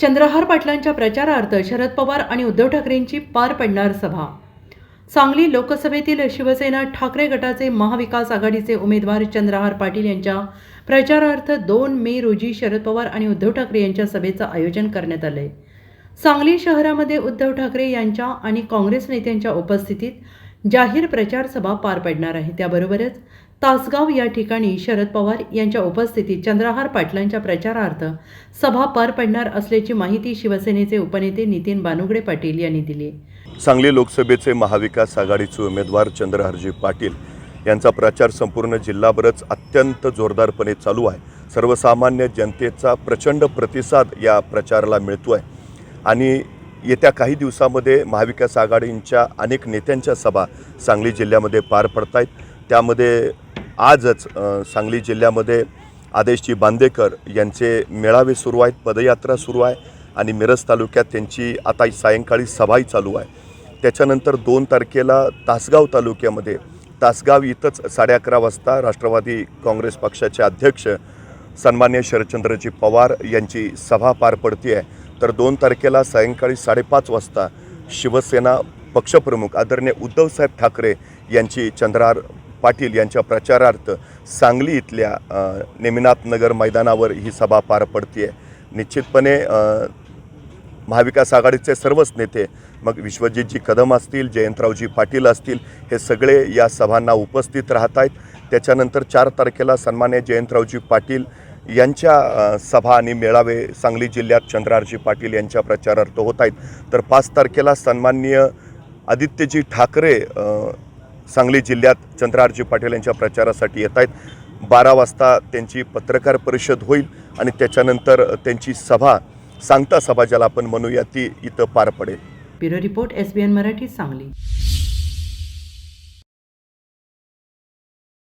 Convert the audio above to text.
चंद्रहार पाटलांच्या प्रचारार्थ शरद पवार आणि उद्धव ठाकरेंची पार पडणार सभा. सांगली लोकसभेतील शिवसेना ठाकरे गटाचे महाविकास आघाडीचे उमेदवार चंद्रहार पाटील यांच्या प्रचारार्थ दोन मे रोजी शरद पवार आणि उद्धव ठाकरे यांच्या सभेचं आयोजन करण्यात आलंय सांगली शहरामध्ये उद्धव ठाकरे यांच्या आणि काँग्रेस नेत्यांच्या उपस्थितीत जाहीर प्रचार सभा पार पडणार आहे. त्याबरोबरच तासगाव या ठिकाणी शरद पवार यांच्या उपस्थितीत चंद्रहार पाटलांच्या प्रचारार्थ सभा पार पडणार असल्याची माहिती शिवसेनेचे उपनेते नितीन बानुगडे पाटील यांनी दिली. सांगली लोकसभेचे महाविकास आघाडीचे उमेदवार चंद्रहरजी पाटील यांचा प्रचार संपूर्ण जिल्हाभरच अत्यंत जोरदारपणे चालू आहे. सर्वसामान्य जनतेचा प्रचंड प्रतिसाद या प्रचाराला मिळतो आहे आणि येत्या काही दिवसामध्ये महाविकास आघाडींच्या अनेक नेत्यांच्या सभा सांगली जिल्ह्यामध्ये पार पडत आहेत त्यामध्ये आजच सांगली जिल्ह्यामध्ये आदेशजी बांदेकर यांचे मेळावे सुरू आहेत पदयात्रा सुरू आहे आणि मिरज तालुक्यात त्यांची आता सायंकाळी सभाही चालू आहे. त्याच्यानंतर दोन तारखेला तासगाव तालुक्यामध्ये तासगाव इथंच साडे अकरा वाजता राष्ट्रवादी काँग्रेस पक्षाचे अध्यक्ष सन्मान्य शरदचंद्रजी पवार यांची सभा पार पडते आहे तर दोन तारखेला सायंकाळी साडेपाच वाजता शिवसेना पक्षप्रमुख आदरणीय उद्धवसाहेब ठाकरे यांची चंद्रार पाटील यांच्या प्रचारार्थ सांगली इथल्या अ, नेमिनाथ नगर मैदानावर ही सभा पार पडते आहे निश्चितपणे महाविकास आघाडीचे सर्वच नेते मग विश्वजितजी कदम असतील जयंतरावजी पाटील असतील हे सगळे या सभांना उपस्थित राहत आहेत त्याच्यानंतर चार तारखेला सन्मान्य जयंतरावजी पाटील यांच्या सभा आणि मेळावे सांगली जिल्ह्यात चंद्रारजी पाटील यांच्या प्रचारार्थ होत आहेत. तर पाच तारखेला सन्माननीय आदित्यजी ठाकरे सांगली जिल्ह्यात चंद्रारजी पाटील यांच्या प्रचारासाठी येत आहेत. बारा वाजता त्यांची पत्रकार परिषद होईल आणि त्याच्यानंतर त्यांची सभा सांगता सभा ज्याला आपण म्हणूया ती इथं पार पडेल. Bureau report S B N Marathi Sangli.